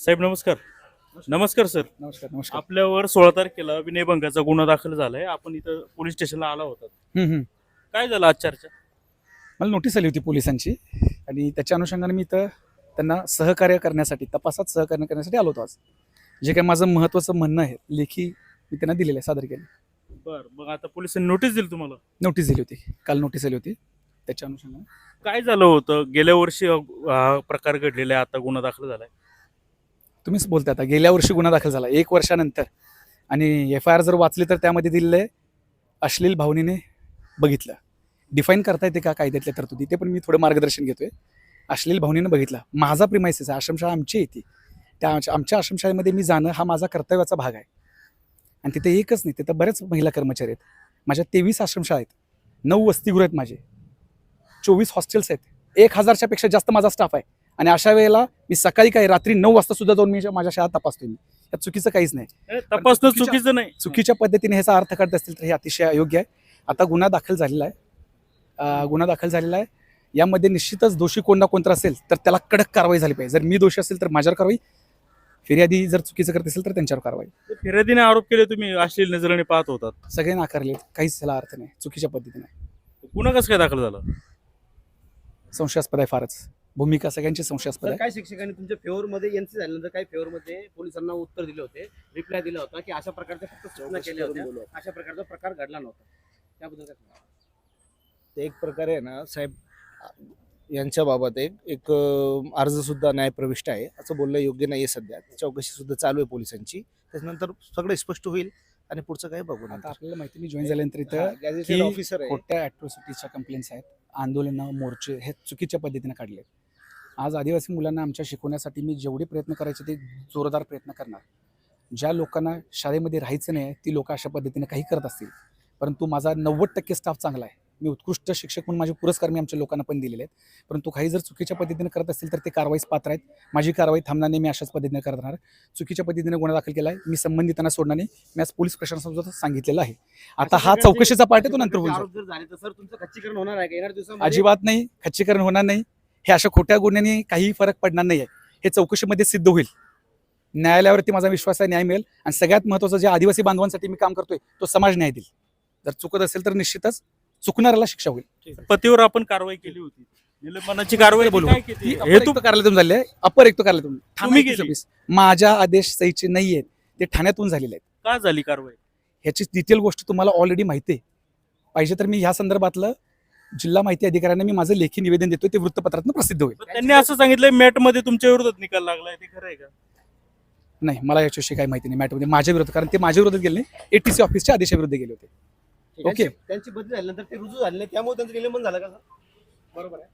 साहेब नमस्कार. नमस्कार सर. नमस्कार नमस्कार. आपल्यावर सोळा तारखेला विनयभंगाचा गुन्हा दाखल झालाय. आपण इथं पोलीस स्टेशनला आला होता. हम्म, हम्म. काय झालं आज चर्चा? मला नोटीस आली होती पोलिसांची. आणि त्याच्या अनुषंगाने मी इथं त्यांना सहकार्य करण्यासाठी तपासात सहकार्य करण्यासाठी आलो होतो आज. जे काही माझं महत्त्वाचं म्हणणं आहे लेखी मी त्यांना दिलेलं आहे सादर केलं बर मग आता पोलिसांनी नोटीस दिली तुम्हाला? नोटीस दिली होती. काल नोटीस आली होती. त्याच्या अनुषंगाने. काय झालं होतं? गेल्या वर्षी हा प्रकार घडलेला आहे आता गुन्हा दाखल झालाय. तुम्हीच बोलता आता. गेल्या वर्षी गुन्हा दाखल झाला. एक वर्षानंतर. आणि एफ आय आर जर वाचली तर त्यामध्ये दिलेलं आहे अश्लील भावनेने बघितलं. डिफाईन करता येते का कायद्यातल्या तरतुदी? ते पण मी थोडं मार्गदर्शन घेतोय. अश्लील भावनेनं बघितला. माझा प्रिमायसेस आहे आश्रमशाळा आमची येते त्या आमच्या- आमच्या आश्रमशाळेमध्ये मी जाणं हा माझा कर्तव्याचा भाग आहे. आणि तिथे एकच नाही तिथं बरेच महिला कर्मचारी आहेत. माझ्या तेवीस आश्रमशाळा आहेत. नऊ वसतिगृह आहेत माझे. चोवीस हॉस्टेल्स आहेत. एक हजारच्या पेक्षा जास्त माझा स्टाफ आहे. आणि अशा वेळेला मी सकाळी काय रात्री नऊ वाजता सुद्धा जाऊन मी माझ्या शाळा तपासतोय मी. यात चुकीचं काहीच नाही. तपासणं चुकीचं नाही. चुकीच्या पद्धतीने ह्याचा अर्थ काढत असतील तर हे अतिशय अयोग्य आहे. आता गुन्हा दाखल झालेला आहे. गुन्हा दाखल झालेला आहे. यामध्ये निश्चितच दोषी कोण ना कोणता असेल तर त्याला कडक कारवाई झाली पाहिजे. जर मी दोषी असेल तर माझ्यावर कारवाई. फिर्यादी जर चुकीचं करत असेल तर त्यांच्यावर कारवाई. फिर्यादीने आरोप केले तुम्ही अश्लील नजरेने पाहत होतात. सगळे नाकारले. काहीच त्याला अर्थ नाही. चुकीच्या पद्धतीने. गुन्हा कसं काय दाखल झाला? संशयास्पद आहे फारच. भूमिका सगळ्यांची संशयास्पद आहे. काय शिक्षकांनी तुमच्या फेवर मध्ये एनसी झाल्यानंतर काही फेवर मध्ये पोलिसांना उत्तर दिले होते रिप्लाय दिला होता की अशा प्रकारच्या फक्त सूचना केल्या होत्या अशा प्रकारचा प्रकार घडला नव्हता. त्याबद्दल काय? ते एक प्रकारे आहे ना साहेब यांच्या बाबत एक एक अर्ज सुद्धा न्यायप्रविष्ट आहे. असं बोलणं योग्य नाही आहे सध्या. चौकशी सुद्धा चालू आहे पोलिसांची. त्याच्यानंतर सगळं स्पष्ट होईल आणि पुढचं काय बघू आता नंतर. आपल्याला माहिती मी जॉईन झाल्यानंतर इथं ऑफिसर आहे. खोट्या ॲट्रॉसिटीजच्या कंप्लेंट्स आहेत. आंदोलनं मोर्चे हे चुकीच्या पद्धतीने काढले आज आदिवासी मुलांना आमच्या शिकवण्यासाठी मी जेवढे प्रयत्न करायचे ते जोरदार प्रयत्न करणार. ज्या लोकांना शाळेमध्ये राहायचं नाही ती लोक अशा पद्धतीने काही करत असतील. परंतु माझा नव्वद टक्के स्टाफ चांगला आहे. मी उत्कृष्ट शिक्षक म्हणून माझे पुरस्कार मी आमच्या लोकांना पण दिलेले आहेत. परंतु काही जर चुकीच्या पद्धतीने करत असतील तर ते कारवाईस पात्र आहेत. माझी कारवाई थांबणार नाही मी अशाच पद्धतीने करणार. चुकीच्या पद्धतीने गुन्हा दाखल केला आहे मी संबंधितांना सोडणार नाही. मी आज पोलीस प्रशासनासोबत सांगितलेलं आहे. आता हा चौकशीचा पार्ट आहे तो नंतर होईल अजिबात नाही. खच्चीकरण होणार नाही. हे अशा खोट्या गुन्ह्यांनी काही फरक पडणार नाही आहे हे चौकशीमध्ये सिद्ध होईल. न्यायालयावरती माझा विश्वास आहे न्याय मिळेल. आणि सगळ्यात महत्त्वाचं जे आदिवासी बांधवांसाठी मी काम करतोय तो समाज न्याय देईल. जर चुकत असेल तर निश्चितच चुकणाऱ्याला शिक्षा होईल. पतीवर आपण कारवाई केली होती. निलंबनाची कारवाई बोलू. ही कार्यालयातून झाली अपर आयुक्त कार्यालयातून. ठाणे तुम्ही 21 केली? ऑफिस. माझ्या आदेश सहीचे नाही आहेत ते ठाण्यातून झालेले आहेत. का झाली कारवाई? ह्याची डिटेल गोष्ट तुम्हाला ऑलरेडी माहिती आहे. पाहिजे तर मी ह्या संदर्भातलं जिल्हा माहिती अधिकाऱ्यांना मी माझं लेखी निवेदन देतो ते वृत्तपत्रातून प्रसिद्ध होईल. त्यांनी असं सांगितलंय मॅटमध्ये तुमच्या विरोधात निकाल लागलाय ते खरं आहे का? नाही मला याच्याविषयी काही माहिती नाही मॅटमध्ये माझ्या विरोधात कारण ते माझ्या विरोधात गेले नाही एटीसी ऑफिसच्या आदेशाविरुद्ध गेले होते. ओके. त्यांची बदली झाल्यानंतर ते रुजू झाले नाही त्यामुळे त्यांचं निलंबन झालं का बरोबर आहे.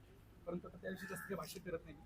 परंतु त्याविषयी जास्त काही भाष्य करत नाही.